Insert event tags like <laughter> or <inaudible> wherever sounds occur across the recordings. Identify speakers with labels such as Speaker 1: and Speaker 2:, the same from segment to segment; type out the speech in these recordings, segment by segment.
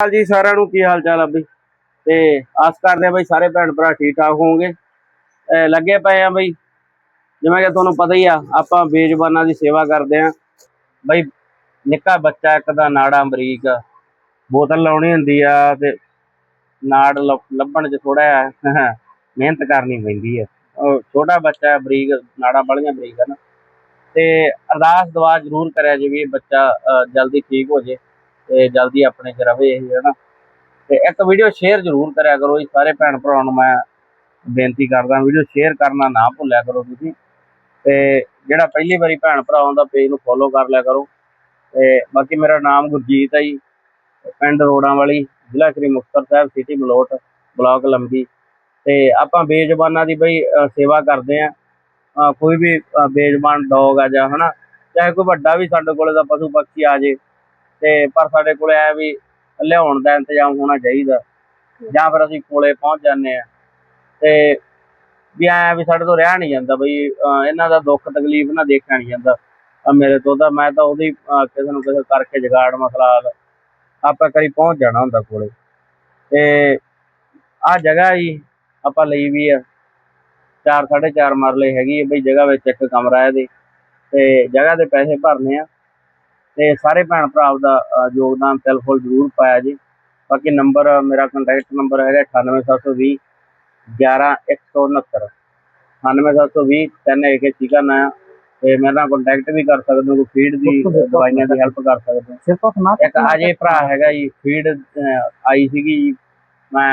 Speaker 1: ਹਾਲ ਜੀ ਸਾਰਿਆਂ ਨੂੰ ਕੀ ਹਾਲ ਚਾਲ ਆ ਬਈ? ਤੇ ਆਸ ਕਰਦੇ ਆ ਬਈ ਸਾਰੇ ਭੈਣ ਭਰਾ ਠੀਕ ਠਾਕ ਹੋਵੋਗੇ। ਲੱਗੇ ਪਏ ਆ ਬਈ। ਜਿਵੇਂ ਕਿ ਤੁਹਾਨੂੰ ਪਤਾ ਹੀ ਆ, ਆਪਾਂ ਬੇਜ਼ਬਾਨਾਂ ਦੀ ਸੇਵਾ ਕਰਦੇ ਆ। ਬਈ ਨਿੱਕਾ ਬੱਚਾ ਇੱਕ ਦਾ ਨਾੜਾ ਅਮਰੀਕ, ਬੋਤਲ ਲਾਉਣੀ ਹੁੰਦੀ ਆ ਤੇ ਨਾੜ ਲੱਭਣ 'ਚ ਥੋੜਾ <laughs> ਮਿਹਨਤ ਕਰਨੀ ਪੈਂਦੀ ਆ। ਛੋਟਾ ਬੱਚਾ ਬਰੀਕ ਨਾੜਾਂ ਬੜੀਆਂ ਬਰੀਕ ਆ ਨਾ। ਤੇ ਅਰਦਾਸ ਦੁਆ ਜ਼ਰੂਰ ਕਰਿਆ ਜੀ ਵੀ ਬੱਚਾ ਜਲਦੀ ਠੀਕ ਹੋ ਜੇ। ਤੇ ਜਲਦੀ ਆਪਣੇ ਚ ਰਵੇ ਇਹ ਹੈ ਨਾ ਤੇ ਇੱਕ ਵੀਡੀਓ ਸ਼ੇਅਰ ਜ਼ਰੂਰ ਕਰਿਆ ਕਰੋ ਜੀ ਸਾਰੇ ਭੈਣ ਭਰਾਵਾਂ ਨੂੰ ਮੈਂ ਬੇਨਤੀ ਕਰਦਾ ਵੀਡੀਓ ਸ਼ੇਅਰ ਕਰਨਾ ਨਾ ਭੁੱਲਿਆ ਕਰੋ ਤੁਸੀਂ। ਤੇ ਜਿਹੜਾ ਪਹਿਲੀ ਵਾਰੀ ਭੈਣ ਭਰਾ ਆਉਂਦਾ ਪੇਜ ਨੂੰ ਫੋਲੋ ਕਰ ਲਿਆ ਕਰੋ। ਤੇ ਬਾਕੀ ਮੇਰਾ ਨਾਮ ਗੁਰਜੀਤ ਹੈ ਜੀ ਪਿੰਡ ਰੋੜਾਂ ਵਾਲੀ ਜ਼ਿਲ੍ਹਾ ਸ੍ਰੀ ਮੁਕਤਸਰ ਸਾਹਿਬ ਸਿਟੀ ਮਲੋਟ ਬਲਾਕ ਲੰਬੀ। ਤੇ ਆਪਾਂ ਬੇਜ਼ਬਾਨਾਂ ਦੀ ਬਈ ਸੇਵਾ ਕਰਦੇ ਆ। ਕੋਈ ਵੀ ਅਹ, ਬੇਜ਼ਬਾਨ ਡੌਗ ਆ ਜਾਂ ਹਨਾ ਚਾਹੇ ਕੋਈ ਵੱਡਾ ਵੀ ਸਾਡੇ ਕੋਲੇ ਦਾ ਪਸ਼ੂ ਪਕਸ਼ੀ ਆ ਜੇ ਤੇ ਪਰ ਸਾਡੇ ਕੋਲ ਐ ਵੀ ਲਿਆਉਣ ਦਾ ਇੰਤਜ਼ਾਮ ਹੋਣਾ ਚਾਹੀਦਾ। ਜਾਂ ਫਿਰ ਅਸੀਂ ਕੋਲੇ ਪਹੁੰਚ ਜਾਂਦੇ ਆ ਤੇ ਵੀ ਐ ਵੀ ਸਾਡੇ ਤੋਂ ਰਹਿ ਨਹੀਂ ਜਾਂਦਾ ਬਈ ਇਹਨਾਂ ਦਾ ਦੁੱਖ ਤਕਲੀਫ ਨਾ ਦੇਖਿਆ ਨਹੀਂ ਜਾਂਦਾ। ਮੇਰੇ ਤੋਂ ਤਾਂ ਮੈਂ ਤਾਂ ਉਹਦੀ ਕਿਸੇ ਨੂੰ ਕਿਸੇ ਕਰਕੇ ਜਗਾੜ ਮਸਲਾ ਆਪਾਂ ਕਰੀ ਪਹੁੰਚ ਜਾਣਾ ਹੁੰਦਾ ਕੋਲੇ। ਤੇ ਆ ਜਗ੍ਹਾ ਜੀ ਆਪਾਂ ਲਈ ਵੀ ਆ। ਚਾਰ, ਸਾਢੇ ਚਾਰ ਮਰਲੇ ਹੈਗੀ ਹੈ ਬਈ, ਜਗ੍ਹਾ ਵਿੱਚ ਇੱਕ ਕਮਰਾ ਇਹਦੇ। ਤੇ ਜਗ੍ਹਾ ਦੇ ਪੈਸੇ ਭਰਨੇ ਆ। ਤੇ ਸਾਰੇ ਭੈਣ ਭਰਾ ਦਾ ਯੋਗਦਾਨ ਤਿਲਫੁਲ ਜ਼ਰੂਰ ਪਾਇਆ ਜੀ। ਬਾਕੀ ਨੰਬਰ ਮੇਰਾ ਕੰਟੈਕਟ ਨੰਬਰ ਹੈਗਾ 98720 11169 98720 ਤਿੰਨ ਇੱਕ ਠੀਕਾ ਨਾ ਤੇ ਮੇਰੇ ਨਾਲ ਕੰਟੈਕਟ ਵੀ ਕਰ ਸਕਦੇ ਹੋ ਫੀਡ ਦੀ ਦਵਾਈਆਂ ਦੀ ਹੈਲਪ ਕਰ ਸਕਦੇ ਹੋ।
Speaker 2: ਸਿਰਫ ਸੁਣਾ
Speaker 1: ਇੱਕ ਅਜੇ ਭਰਾ ਹੈਗਾ ਜੀ ਫੀਡ ਆਈ ਸੀਗੀ ਮੈਂ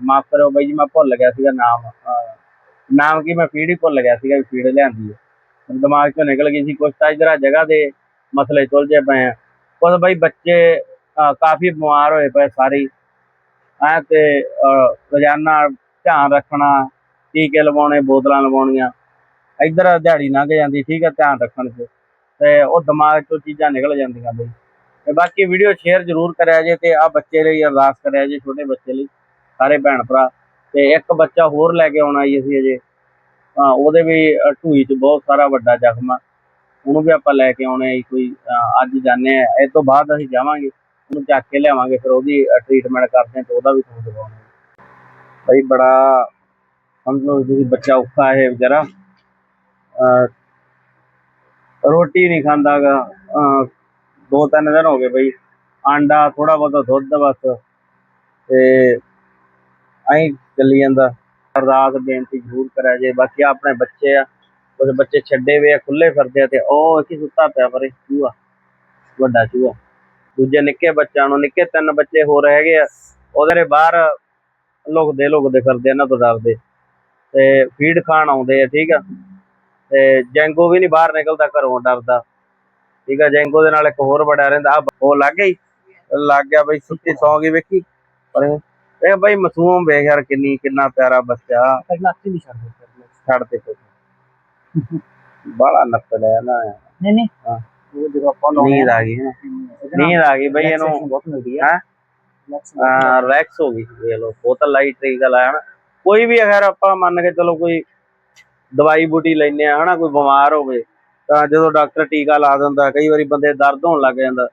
Speaker 1: ਮਾਫ ਕਰੋ ਬਾਈ ਜੀ ਮੈਂ ਭੁੱਲ ਗਿਆ ਸੀਗਾ ਨਾਮ। ਨਾਮ ਕੀ ਮੈਂ ਫੀਡ ਹੀ ਭੁੱਲ ਗਿਆ ਸੀਗਾ ਫੀਡ ਲਿਆਂਦੀ ਹੈ। ਦਿਮਾਗ ਚੋਂ ਨਿਕਲ ਗਈ ਸੀ ਕੁਛ ਤਾਂ ਇਧਰ ਜਗ੍ਹਾ ਦੇ। ਮਸਲੇ ਸੁਲਝੇ ਪਏ ਆ। ਕੁਝ ਬਈ ਬੱਚੇ ਕਾਫੀ ਬਿਮਾਰ ਹੋਏ ਪਏ ਸਾਰੇ। ਐ ਤੇ ਰੋਜ਼ਾਨਾ ਧਿਆਨ ਰੱਖਣਾ ਟੀਕੇ ਲਵਾਉਣੇ ਬੋਤਲਾਂ ਲਵਾਉਣੀਆਂ। ਇੱਧਰ ਦਿਹਾੜੀ ਲੰਘ ਜਾਂਦੀ ਠੀਕ ਹੈ ਧਿਆਨ ਰੱਖਣ 'ਚ ਤੇ ਉਹ ਦਿਮਾਗ ਚੋਂ ਚੀਜ਼ਾਂ ਨਿਕਲ ਜਾਂਦੀਆਂ ਬਈ। ਤੇ ਬਾਕੀ ਵੀਡੀਓ ਸ਼ੇਅਰ ਜ਼ਰੂਰ ਕਰਿਆ ਜੇ ਤੇ ਆ ਬੱਚੇ ਲਈ ਅਰਦਾਸ ਕਰਿਆ ਜੇ ਛੋਟੇ ਬੱਚੇ ਲਈ ਸਾਰੇ ਭੈਣ ਭਰਾ। ਤੇ ਇੱਕ ਬੱਚਾ ਹੋਰ ਲੈ ਕੇ ਆਉਣਾ ਜੀ ਅਸੀਂ ਅਜੇ। ਉਹਦੇ ਵੀ ਅ, ਢੂਈ 'ਚ ਬਹੁਤ ਸਾਰਾ ਵੱਡਾ ਜ਼ਖਮ ਆ। ਉਹਨੂੰ ਵੀ ਆਪਾਂ ਲੈ ਕੇ ਆਉਣੇ ਆ ਕੋਈ ਅੱਜ ਜਾਣੇ ਆ, ਇਹ ਤੋਂ ਬਾਅਦ ਅਸੀਂ ਜਾਵਾਂਗੇ, ਉਹਨੂੰ ਚੱਕ ਕੇ ਲਿਆਵਾਂਗੇ, ਫਿਰ ਉਹਦੀ ਟ੍ਰੀਟਮੈਂਟ ਕਰਦੇ ਆ ਤੇ ਉਹਦਾ ਵੀ ਤੁਹਾਨੂੰ ਦਿਵਾਉਣਾ ਬਈ ਬੜਾ ਸਮਝੋ ਤੁਸੀਂ ਬੱਚਾ ਔਖਾ ਹੈ ਵਿਚਾਰਾ ਰੋਟੀ ਨਹੀਂ ਖਾਂਦਾਗਾ ਦੋ ਤਿੰਨ ਦਿਨ ਹੋ ਗਏ ਬਈ, ਆਂਡਾ ਥੋੜਾ ਬਹੁਤਾ ਦੁੱਧ ਬਸ, ਤੇ ਐਂ ਚੱਲੀ ਜਾਂਦਾ। ਅਰਦਾਸ ਬੇਨਤੀ ਜ਼ਰੂਰ ਕਰਿਆ ਜੇ, ਬਾਕੀ ਆਪਣੇ ਬੱਚੇ ਆ ਕੁਝ ਬੱਚੇ ਛੱਡੇ ਵੇ ਆ ਖੁੱਲੇ ਫਿਰਦੇ ਆ ਤੇ ਉਹ ਕੀ ਸੁੱਤਾ ਪਿਆ ਪਰੇ ਚੂਹਾ ਵੱਡਾ ਚੂਹਾ। ਦੂਜੇ ਨਿੱਕੇ ਬੱਚਿਆਂ ਨੂੰ ਨਿੱਕੇ ਤਿੰਨ ਬੱਚੇ ਹੋਰ ਹੈਗੇ ਆ ਉਹਦੇ ਬਾਹਰ ਲੁਕਦੇ ਲੁਕਦੇ ਫਿਰਦੇ ਇਹਨਾਂ ਤੋਂ ਡਰਦੇ। ਤੇ ਫੀਡ ਖਾਣ ਆਉਂਦੇ ਆ ਠੀਕ ਆ। ਤੇ ਜੈਂਗੋ ਵੀ ਨਹੀਂ ਬਾਹਰ ਨਿਕਲਦਾ ਘਰੋਂ ਡਰਦਾ। ਠੀਕ ਆ ਜੈਂਗੋ ਦੇ ਨਾਲ ਇੱਕ ਹੋਰ ਬੜਾ ਰਹਿੰਦਾ ਆ ਉਹ ਲੱਗ ਗਈ। ਲੱਗ ਗਿਆ ਬਈ ਸੁੱਤੀ ਸੌਂ ਗਈ ਵੇਖੀ। ਪਰ ਇਹ ਬਈ ਮਾਸੂਮ ਵੇਖ ਯਾਰ ਕਿੰਨੀ ਕਿੰਨਾ ਪਿਆਰਾ ਬੱਚਾ। ਛੱਡ ਤੇ ਬੜਾ ਨੱਪ ਲਿਆ ਨਾ।
Speaker 2: ਨਹੀਂ ਨਹੀਂ।
Speaker 1: ਹਾਂ।
Speaker 2: ਉਹ ਜਦੋਂ ਆਪਾਂ
Speaker 1: ਨੀਂਦ ਆ ਗਈ ਹੈ ਨੀਂਦ ਆ ਗਈ ਬਈ ਇਹਨੂੰ।
Speaker 2: ਬਹੁਤ ਮਿਲਦੀ ਹੈ।
Speaker 1: ਹੈਂ? ਰਿਲੈਕਸ ਹੋ ਗਈ। ਵੇਖ ਲਓ ਬੋਤਲ ਲਾਈਟ ਟੀਕਾ ਲਾਇਆ ਨਾ ਕੋਈ ਵੀ ਅਗਰ ਆਪਾਂ ਮੰਨ ਕੇ ਚਲੋ ਕੋਈ ਦਵਾਈ ਬੂਟੀ ਲੈਨੇ ਆ ਹਨਾ ਕੋਈ ਬਿਮਾਰ ਹੋਵੇ ਤਾਂ ਜਦੋਂ ਡਾਕਟਰ ਟੀਕਾ ਲਾ ਦਿੰਦਾ ਕਈ ਵਾਰੀ ਬੰਦੇ ਦਰਦ ਹੋਣ ਲੱਗ ਜਾਂਦਾ।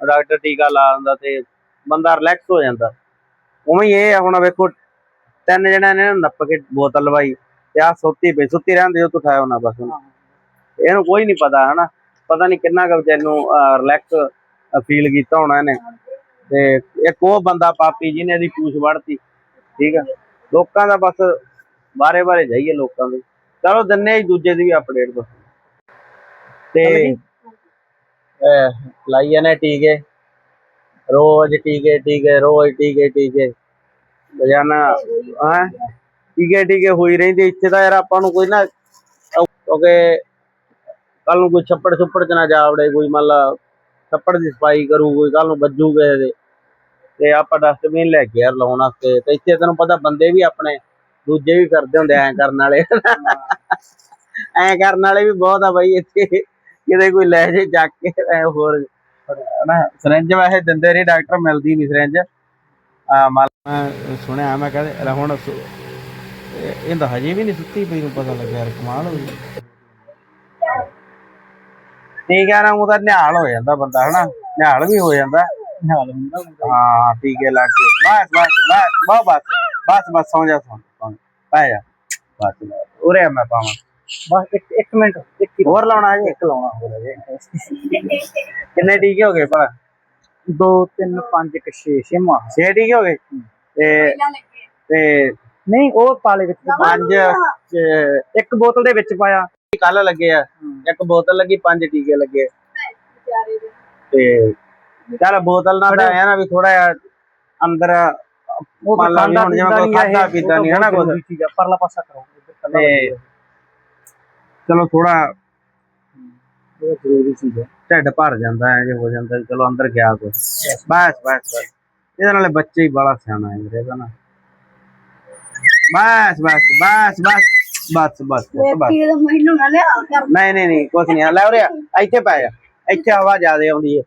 Speaker 1: ਡਾਕਟਰ ਟੀਕਾ ਲਾ ਦਿੰਦਾ ਤੇ ਬੰਦਾ ਰਿਲੈਕਸ ਹੋ ਜਾਂਦਾ। ਉਵੇਂ ਹੀ ਇਹ ਆ ਹੁਣ ਵੇਖੋ ਤਿੰਨ ਜਣਿਆਂ ਨੇ ਨੱਪ ਕੇ ਬੋਤਲ ਲਵਾਈ। ਸੁੱਤੀ ਪਈ ਸੁੱਤੀ ਰਹਿੰਦੇ ਜੋ ਤੂੰ ਖਾਇਆ ਹੋਣਾ ਬਸ ਹੁਣ। ਇਹਨੂੰ ਕੋਈ ਨਹੀਂ ਪਤਾ ਹਨਾ? ਪਤਾ ਨਹੀਂ ਕਿੰਨਾ ਕੁ ਵਿਚਾਰੇ ਨੂੰ ਰਿਲੈਕਸ ਫੀਲ ਕੀਤਾ ਹੋਣਾ ਇਹਨੇ। ਤੇ ਇੱਕ ਉਹ ਬੰਦਾ ਪਾਪੀ ਜਿਹਨੇ ਇਹਦੀ ਪੂਛ ਵੜਤੀ ਠੀਕ ਆ? ਲੋਕਾਂ ਦਾ ਬਸ ਬਾਰੇ ਬਾਰੇ ਜਾਈਏ ਲੋਕਾਂ ਦੇ। ਚਲੋ ਦਿੰਨੇ ਹੀ ਦੂਜੇ ਦੀ ਵੀ ਅਪਡੇਟ ਬਸ। ਤੇ ਲਾਈ ਜਾਂਦੇ ਟੀਕੇ। ਰੋਜ਼ ਟੀਕੇ ਟੀਕੇ ਰੋਜ਼ ਟੀਕੇ ਟੀਕੇ। ਰੋਜ਼ਾਨਾ ਹਾਂ? ਟੀਕੇ ਟੀਕੇ ਹੋਈ ਰਹਿੰਦੇ ਇੱਥੇ ਤਾਂ ਯਾਰ ਆਪਾਂ ਨੂੰ ਕੋਈ ਨਾ ਕਿਉਂਕਿ ਕੱਲ ਨੂੰ ਕੋਈ ਛੱਪੜ ਛੁੱਪੜ ਚ ਨਾ ਜਾਵੜੇ, ਕੋਈ ਮੰਨ ਲਾ ਛੱਪੜ ਦੀ ਸਫ਼ਾਈ ਕਰੂ, ਕੋਈ ਕੱਲ ਨੂੰ ਵੱਜੂ ਕਿਸੇ ਦੇ। ਤੇ ਆਪਾਂ ਡਸਟਬਿਨ ਲੈ ਕੇ ਯਾਰ ਲਾਉਣ ਵਾਸਤੇ। ਤੇ ਇੱਥੇ ਤੈਨੂੰ ਪਤਾ ਬੰਦੇ ਵੀ ਆਪਣੇ ਦੂਜੇ ਵੀ ਕਰਦੇ ਹੁੰਦੇ ਐਂ ਕਰਨ ਵਾਲੇ। ਐਂ ਕਰਨ ਵਾਲੇ ਵੀ ਬਹੁਤ ਆ ਬਾਈ ਇੱਥੇ। ਕਿਤੇ ਕੋਈ ਲੈ ਜੇ ਚੱਕ ਕੇ ਐ ਹੋਰ ਨਾ ਸਿਰੰਜ ਵੈਸੇ ਦਿੰਦੇ ਨਹੀਂ ਡਾਕਟਰ ਮਿਲਦੀ ਨਹੀਂ ਸਿਰੰਜ ਆ ਮੈਂ ਸੁਣਿਆ, ਮੈਂ ਕਹਿੰਦੇ ਹੁਣ ਇਹ- ਇਹਦਾ ਹਜੇ ਵੀ ਨਹੀਂ ਸੁੱਤੀ ਪਈ ਨੂੰ ਪਤਾ ਲੱਗਿਆ ਯਾਰ ਕਮਾਲ ਹੋ ਗਈ। ਠੀਕ ਹੈ ਨਾ ਉਹਦਾ ਨਿਹਾਲ ਹੋ ਜਾਂਦਾ ਬੰਦਾ ਹਨਾ? ਨਿਹਾਲ ਵੀ ਹੋ ਜਾਂਦਾ।
Speaker 2: ਹਾਲ ਹੁੰਦਾ
Speaker 1: ਹਾਂ ਟੀਕੇ ਲਾ ਕੇ ਬਸ ਬਸ ਬਸ ਬਹੁਤ ਬਸ ਬਸ ਬਸ ਸੌਂ ਜਾ ਸੌਂ ਸੌਂ ਜਾ। ਪੈ ਜਾ। ਬਸ ਬਸ। ਉਰੇ ਆ ਮੈਂ ਪਾਵਾਂ
Speaker 2: ਬਸ ਇੱਕ ਇੱਕ ਮਿੰਟ ਇੱਕ ਹੀ।
Speaker 1: ਹੋਰ ਲਾਉਣਾ ਜੀ?
Speaker 2: ਇੱਕ ਲਾਉਣਾ ਹੋਰ ਹੈ
Speaker 1: ਕਿੰਨੇ ਟੀਕੇ ਹੋ ਗਏ ਭਲਾ?
Speaker 2: 2 3 5 1 6 6 ਮਾਹ
Speaker 1: ਛੇ ਟੀਕੇ ਹੋ ਗਏ? ਤੇ ਤੇ
Speaker 2: ਨਹੀਂ ਉਹ ਪਾਲੇ ਵਿੱਚ।
Speaker 1: ਪੰਜ
Speaker 2: ਚ- ਇੱਕ ਬੋਤਲ ਦੇ ਵਿੱਚ ਪਾਇਆ।
Speaker 1: ਕੱਲ ਲੱਗੇ ਆ। ਇੱਕ ਬੋਤਲ ਲੱਗੀ ਪੰਜ ਟੀਕੇ ਲੱਗੇ। ਤੇ ਚੱਲ ਬੋਤਲ ਨਾਲ ਤਾਂ ਆਇਆ ਨਾ ਵੀ ਥੋੜਾ ਜਿਹਾ ਅੰਦਰ
Speaker 2: ਉਹ
Speaker 1: ਮੰਨ ਲਾ ਵੀ ਹੁਣ ਜਿਵੇਂ ਕੋਈ ਖਾਧਾ ਪੀਤਾ ਨੀ, ਹਨਾ ਕੁਛ।
Speaker 2: ਚੀਜ਼ ਆ ਪਰਲਾ ਪਾਸਾ ਕਰੋ। ਇੱਧਰ
Speaker 1: ਤੇ ਚਲੋ ਥੋੜਾ
Speaker 2: ਇਹ ਜ਼ਰੂਰੀ ਚੀਜ਼ ਹੈ
Speaker 1: ਢਿੱਡ ਭਰ ਜਾਂਦਾ ਹੈ ਜੇ ਹੋ ਜਾਂਦਾ ਵੀ ਚਲੋ ਅੰਦਰ ਗਿਆ ਕੁਛ ਬਸ ਬਸ ਬਸ। ਇਹਦੇ ਨਾਲੇ ਬੱਚੇ ਹੀ ਬੜਾ ਸਿਆਣਾ ਹੈ ਵੀਰੇ ਇਹਦਾ ਨਾ। ਬਸ ਬਸ ਬਸ ਬਸ ਬਸ ਬਸ ਬਸ
Speaker 3: ਮੈਨੂੰ
Speaker 1: ਨਹੀਂ ਨਹੀਂ ਨਹੀਂ ਕੁਛ ਨਹੀਂ ਲੈ ਉਰੇ ਇੱਥੇ ਪੈ ਜਾ ਇੱਥੇ ਹਵਾ ਜ਼ਿਆਦਾ ਆਉਂਦੀ ਹੈ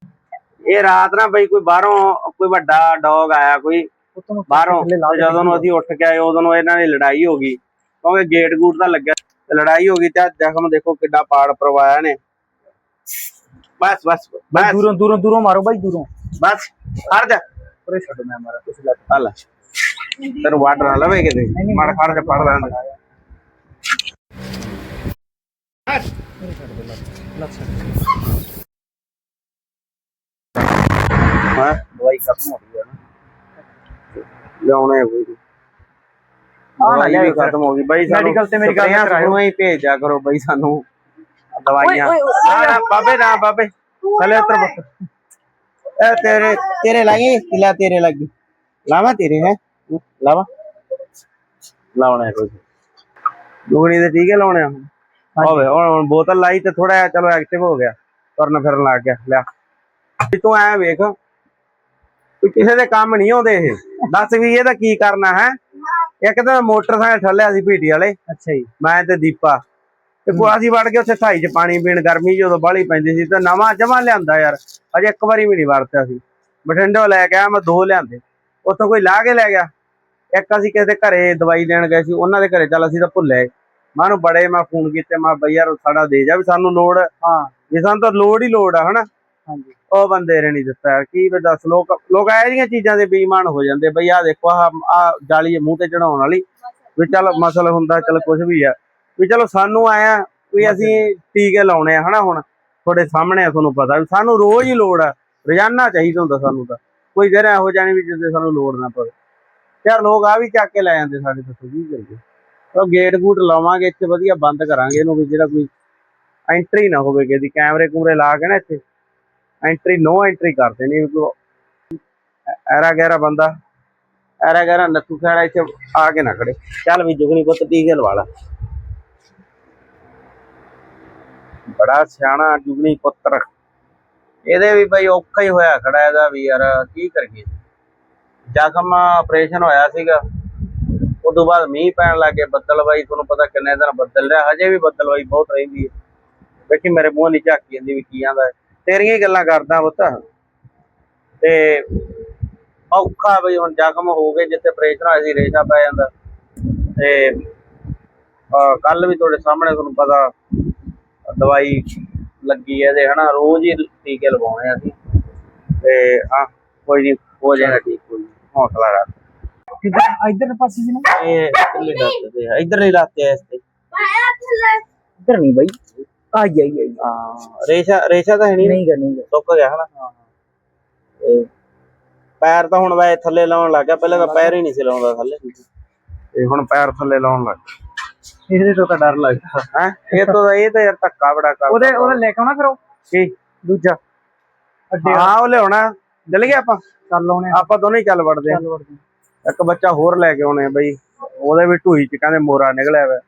Speaker 1: ਇਹ ਰਾਤ ਨਾ ਬਈ ਕੋਈ ਬਾਹਰੋਂ ਕੋਈ ਵੱਡਾ ਡੌਗ ਆਇਆ ਕੋਈ ਬਾਹਰੋਂ ਜਦੋਂ ਨੂੰ ਅਸੀਂ ਉੱਠ ਕੇ ਆਏ ਉਦੋਂ ਨੂੰ ਇਹਨਾਂ ਦੀ ਲੜਾਈ ਹੋ ਗਈ। ਕਿਉਂਕਿ ਗੇਟ ਗੂਟ ਦਾ ਲੱਗਿਆ ਲੜਾਈ ਹੋ ਗਈ ਤੇ ਆਹ ਜ਼ਖਮ ਦੇਖੋ ਕਿੱਡਾ ਪਾੜ ਪਰਵਾਇਆ ਨੇ ਬਸ ਬਸ ਬਸ।
Speaker 2: ਦੂਰੋਂ ਦੂਰੋਂ ਦੂਰੋਂ ਮਾਰੋ ਬਾਈ ਦੂਰੋਂ।
Speaker 1: ਬਸ ਹਟ ਜਾ।
Speaker 2: ਪਰੇ ਛੱਡ ਮੈਂ ਮਾਰਾ ਤੁਸੀਂ ਲੱਤ
Speaker 1: ਹਲ ਤੈਨੂੰ ਵਾਟਰ ਨਾ ਲਵੇ ਕਿਤੇ।
Speaker 2: ਨਹੀਂ।
Speaker 1: ਮੜ ਖੜ ਜਾ ਪੜ ਲੈਂਦੇ
Speaker 2: ਲੱਗ ਸਕਦਾ
Speaker 1: ਹਾਂ? ਦਵਾਈ ਖਤਮ ਹੋ ਗਈ ਹੈ ਨਾ। ਲਿਆਉਣੇ ਆ ਕੋਈ।
Speaker 2: ਆਹ ਨਾ
Speaker 1: ਦਵਾਈ ਵੀ। ਖਤਮ ਹੋ ਗਈ। ਬਾਈ ਸਾਨੂੰ
Speaker 2: Medical ਤੇ ਮੇਰੀ ਗੱਲ ਕਰਾਇਓ।
Speaker 1: ਹੀ ਭੇਜਿਆ ਕਰੋ ਬਾਈ ਸਾਨੂੰ। ਦਵਾਈਆਂ। ਨਾ ਨਾ ਬਾਬੇ ਨਾ ਬਾਬੇ। ਥਲੇ ਉਤਰ ਬੱਤ ਇਹ ਤੇਰੇ ਤੇਰੇ ਲੱਗੀ? ਕਿਲਾ ਤੇਰੇ ਲੱਗੀ? ਲਾਵਾ ਤੇਰੇ ਹੈ? ਲਾਵਾ? ਲਾਉਣਾ ਹੈ ਕੋਈ ਦੁਗਣੀ ਦੇ ਟੀਕੇ ਲਾਉਣੇ ਆ ਹੁਣ। ਹੋਵੇ ਹੁਣ ਹੁਣ ਬੋਤਲ ਲਾਈ ਤੇ ਥੋੜਾ ਜਿਹਾ ਚਲੋ ਐਕਟਿਵ ਹੋ ਗਿਆ। ਤੁਰਨ ਫਿਰਨ ਲੱਗ ਗਿਆ ਲਿਆ। ਤੂੰ ਐ ਵੇਖ ਕਿਸੇ ਦੇ ਕੰਮ ਨਹੀਂ ਆਉਂਦੇ ਇਹ। ਦੱਸ ਵੀ ਇਹਦਾ ਕੀ ਕਰਨਾ ਹੈ। ਇੱਕ ਤਾਂ ਮੋਟਰਸਾਈਕਲ ਥੱਲੇ ਸੀ ਪੀਟੀ ਵਾਲੇ।
Speaker 2: ਅੱਛਾ ਜੀ।
Speaker 1: ਮੈਂ ਤੇ ਦੀਪਾ। ਤੇ ਕੋਈ ਅਸੀਂ ਵੜ ਕੇ ਉੱਥੇ ਥਾਈ 'ਚ ਪਾਣੀ ਪੀਣ ਗਰਮੀ ਜਦੋਂ ਬਾਹਲੀ ਪੈਂਦੀ ਸੀ। ਤੇ ਨਵਾਂ ਜਮਾ ਲਿਆਂਦਾ ਯਾਰ। ਅਜੇ ਇੱਕ ਵਾਰੀ ਵੀ ਨਹੀਂ ਵਰਤਿਆ ਸੀ। ਬਠਿੰਡੋਂ ਲੈ ਕੇ ਆਇਆ ਮੈਂ ਦੋ ਲਿਆਂਦੇ। ਉੱਥੋਂ ਕੋਈ ਲਾ ਕੇ ਲੈ ਗਿਆ। ਇੱਕ ਅਸੀਂ ਕਿਸੇ ਦੇ ਘਰੇ ਦਵਾਈ ਲੈਣ ਗਏ ਸੀ ਉਹਨਾਂ ਦੇ ਘਰੇ ਚੱਲ ਅਸੀਂ ਤਾਂ ਭੁੱਲੇ। ਮੈਂ ਉਹਨੂੰ ਬੜੇ ਮੈਂ ਫੋਨ ਕੀਤੇ ਮੈਂ ਬਈ ਯਾਰ ਸਾਡਾ ਦੇ ਜਾ ਵੀ ਸਾਨੂੰ ਲੋੜ।
Speaker 2: ਹਾਂ।
Speaker 1: ਵੀ ਸਾਨੂੰ ਤਾਂ ਲੋੜ ਹੀ ਲੋੜ ਆ ਹਨਾ?
Speaker 2: ਹਾਂਜੀ।
Speaker 1: ਉਹ ਬੰਦੇ ਨੇ ਨਹੀਂ ਦਿੱਤਾ। ਕੀ ਵੀ ਦੱਸ ਲੋਕ ਲੋਕ ਇਹੋ ਜਿਹੀਆਂ ਚੀਜ਼ਾਂ ਦੇ ਬੇਈਮਾਨ ਹੋ ਜਾਂਦੇ। ਬਈ ਆਹ ਦੇਖੋ ਆਹ ਆਹ ਜਾਲੀ ਮੂੰਹ ਤੇ ਚੜਾਉਣ ਵਾਲੀ। ਵੀ ਚੱਲ ਮਸਲ ਹੁੰਦਾ ਚੱਲ ਕੁਝ ਵੀ ਆ। ਵੀ ਚਲੋ ਸਾਨੂੰ ਆਇਆ ਵੀ ਅਸੀਂ ਟੀਕੇ ਲਾਉਣੇ ਆ ਹਨਾ ਹੁਣ? ਤੁਹਾਡੇ ਸਾਹਮਣੇ ਆ ਤੁਹਾਨੂੰ ਪਤਾ ਵੀ ਸਾਨੂੰ ਰੋਜ਼ ਹੀ ਲੋੜ ਆ। ਰੋਜ਼ਾਨਾ ਚਾਹੀਦਾ ਹੁੰਦਾ ਸਾਨੂੰ ਤਾਂ। ਕੋਈ ਦਿਨ ਇਹੋ ਜਾਣੀ ਵੀ ਜਿੱਦੇ ਸਾਨੂੰ ਲੋੜ ਨਾ ਪਵੇ। ਯਾਰ ਲੋਕ ਆ ਵੀ ਚੱਕ ਕੇ ਲੈ ਜਾਂਦੇ ਸਾਡੇ ਤੋਂ ਕੀ ਕਰੀਏ ਉਹ ਗੇਟ ਗੂਟ ਲਾਵਾਂਗੇ, ਇੱਥੇ ਵਧੀਆ ਬੰਦ ਕਰਾਂਗੇ ਇਹਨੂੰ ਵੀ ਜਿਹੜਾ ਕੋਈ ਐਂਟਰੀ ਨਾ ਹੋਵੇ ਕਿਸੇ ਦੀ। ਕੈਮਰੇ ਕੂਮਰੇ ਲਾ ਕੇ ਨਾ ਇੱਥੇ। ਐਂਟਰੀ ਨੋ ਐਂਟਰੀ ਕਰਦੇ ਨਹੀਂ ਐਰਾ ਗੈਰਾ ਬੰਦਾ। ਐਰਾ ਗੈਰਾ ਨੱਥੂ ਖੈਰਾ ਇੱਥੇ ਆ ਕੇ ਨਾ ਖੜੇ। ਚੱਲ ਵੀ ਜੁਗਨੀ ਪੁੱਤ, ਟੀਕੇ ਲਵਾ ਲਾ। ਬੜਾ ਸਿਆਣਾ ਜੁਗਨੀ ਪੁੱਤਰ। ਇਹਦੇ ਵੀ ਬਈ ਔਖਾ ਹੀ ਹੋਇਆ ਖੜਾ ਇਹਦਾ ਵੀ ਯਾਰ, ਕੀ ਕਰੀਏ? ਜ਼ਖਮ ਆਪਰੇਸ਼ਨ ਹੋਇਆ ਸੀਗਾ। ਉਸ ਤੋਂ ਬਾਅਦ ਮੀਂਹ ਪੈਣ ਲੱਗ ਬੱਦਲ ਬਾਈ ਤੁਹਾਨੂੰ ਪਤਾ ਕਿੰਨੇ ਦਿਨ ਬੱਦਲ ਰਿਹਾ, ਹਜੇ ਵੀ ਬੱਦਲ ਬਹੁਤ ਰਹਿੰਦੀ ਹੈ। ਵੇਖੀ ਮੇਰੇ ਮੂੰਹ ਨਹੀਂ ਝਾਕੀ ਜਾਂਦੀ ਵੀ ਕੀ ਆਂਦਾ ਤੇਰੀਆਂ ਗੱਲਾਂ ਕਰਦਾ ਪੁੱਤ। ਤੇ ਔਖਾ ਬਈ ਹੁਣ ਜ਼ਖਮ ਹੋ ਗਏ, ਜਿੱਥੇ ਆਪਰੇਸ਼ਨ ਹੋਇਆ ਸੀ, ਰੇਸ਼ਾ ਪੈ ਜਾਂਦਾ। ਤੇ ਕੱਲ ਵੀ ਤੁਹਾਡੇ ਸਾਹਮਣੇ ਤੁਹਾਨੂੰ ਪਤਾ, ਦਵਾਈ ਲੱਗੀ ਹੈ ਤੇ ਹਨਾ, ਰੋਜ਼ ਹੀ ਟੀਕੇ ਲਵਾਉਣੇ ਆ ਅਸੀਂ। ਤੇ, ਹਾਂ, ਕੋਈ ਨਹੀਂ ਹੋ ਜਾਏਗਾ ਠੀਕ। ਹੌਸਲਾ ਰੱਖ।
Speaker 2: ਕਿੱਧਰ? ਇੱਧਰ ਪਾਸੇ ਸੀ ਨਾ
Speaker 1: ਇਹ ਇਧਰਲੇ ਲੱਤੇ ਤੇ ਇਧਰਲੇ ਲੱਤੇ ਆ ਇਸ ਤੇ।
Speaker 2: ਇੱਧਰ ਨਹੀਂ ਬਾਈ। ਆਈ ਆਈ ਆਈ
Speaker 1: ਹਾਂ ਰੇਸ਼ਾ ਰੇਸ਼ਾ ਤਾਂ ਹੈ ਨਹੀਂ
Speaker 2: ਨਹੀਂ ਕਰਨੀ
Speaker 1: ਸੁੱਕ ਗਿਆ ਹਨਾ? ਤੇ ਪੈਰ ਤਾਂ ਹੁਣ ਵੈ ਥੱਲੇ ਲਾਉਣ ਲੱਗ ਗਿਆ। ਪਹਿਲਾਂ ਤਾਂ ਪੈਰ ਹੀ ਨਹੀਂ ਸੀ ਲਾਉਂਦਾ ਥੱਲੇ। ਤੇ ਹੁਣ ਪੈਰ ਥੱਲੇ ਲਾਉਣ ਲੱਗ
Speaker 2: ਇਹਦੇ ਤੋਂ ਤਾਂ ਡਰ ਲੱਗਦਾ।
Speaker 1: ਹੈ? ਇਹ ਤਾਂ ਇਹ ਤਾਂ ਯਾਰ ਧੱਕਾ ਬੜਾ ਕਰਦਾ।
Speaker 2: ਉਹਦੇ ਉਹਦੇ ਲੈ ਕੇ ਆਉਣਾ ਫਿਰ ਉਹ?
Speaker 1: ਕੀ?
Speaker 2: ਦੂਜਾ।
Speaker 1: ਹਾਂ ਉਹ ਲਿਆਉਣਾ। ਚੱਲ ਗਿਆ ਆਪਾਂ?
Speaker 2: ਚੱਲ ਆਉਣੇ
Speaker 1: ਆਪਾਂ ਦੋਨੇ ਹੀ ਚੱਲ ਵੜਦੇ ਆ।
Speaker 2: ਚੱਲ ਵੜਦੇ
Speaker 1: ਇੱਕ ਬੱਚਾ ਹੋਰ ਲੈ ਕੇ ਆਉਣੇ ਆ ਬਈ ਉਹਦੇ ਵੀ ਢੂਈ ਚ ਕਹਿੰਦੇ ਮੋਰਾ ਨਿਕਲਿਆ ਹੋਇਆ